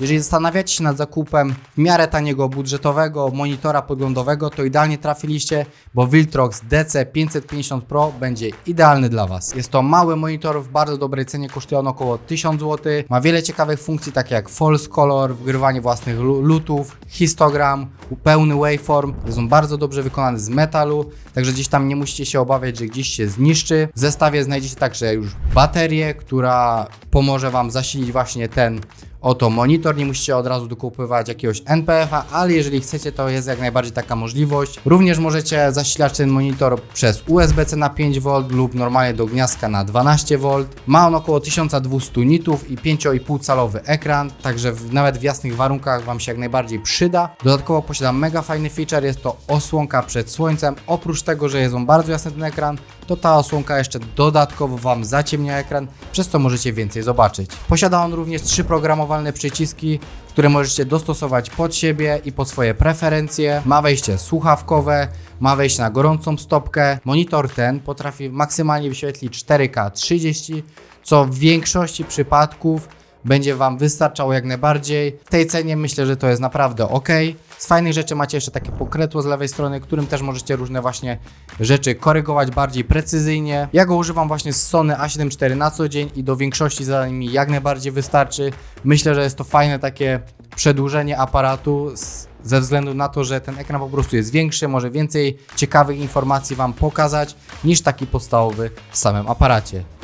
Jeżeli zastanawiacie się nad zakupem w miarę taniego budżetowego monitora podglądowego, to idealnie trafiliście, bo Viltrox DC 550 Pro będzie idealny dla Was. Jest to mały monitor w bardzo dobrej cenie, kosztuje on około 1000 zł. Ma wiele ciekawych funkcji, takie jak false color, wgrywanie własnych lu- lutów, histogram, pełny waveform. Jest on bardzo dobrze wykonany z metalu, także gdzieś tam nie musicie się obawiać, że gdzieś się zniszczy. W zestawie znajdziecie także już baterię, która pomoże Wam zasilić właśnie ten oto monitor. Nie musicie od razu dokupywać jakiegoś NPF-a, ale jeżeli chcecie, to jest jak najbardziej taka możliwość. Również możecie zasilać ten monitor przez USB-C na 5V lub normalnie do gniazdka na 12V. Ma on około 1200 nitów i 5,5 calowy ekran, także w, nawet w jasnych warunkach Wam się jak najbardziej przyda. Dodatkowo posiada mega fajny feature, jest to osłonka przed słońcem. Oprócz tego, że jest on bardzo jasny ten ekran, to ta osłonka jeszcze dodatkowo Wam zaciemnia ekran, przez co możecie więcej zobaczyć. Posiada on również trzy przyciski, które możecie dostosować pod siebie i pod swoje preferencje. Ma wejście słuchawkowe, ma wejście na gorącą stopkę. Monitor ten potrafi maksymalnie wyświetlić 4K 30, co w większości przypadków będzie Wam wystarczało jak najbardziej. W tej cenie myślę, że to jest naprawdę ok. Z fajnych rzeczy macie jeszcze takie pokrętło z lewej strony, którym też możecie różne właśnie rzeczy korygować bardziej precyzyjnie. Ja go używam właśnie z Sony A7 IV na co dzień i do większości zadań mi jak najbardziej wystarczy. Myślę, że jest to fajne takie przedłużenie aparatu ze względu na to, że ten ekran po prostu jest większy, może więcej ciekawych informacji Wam pokazać niż taki podstawowy w samym aparacie.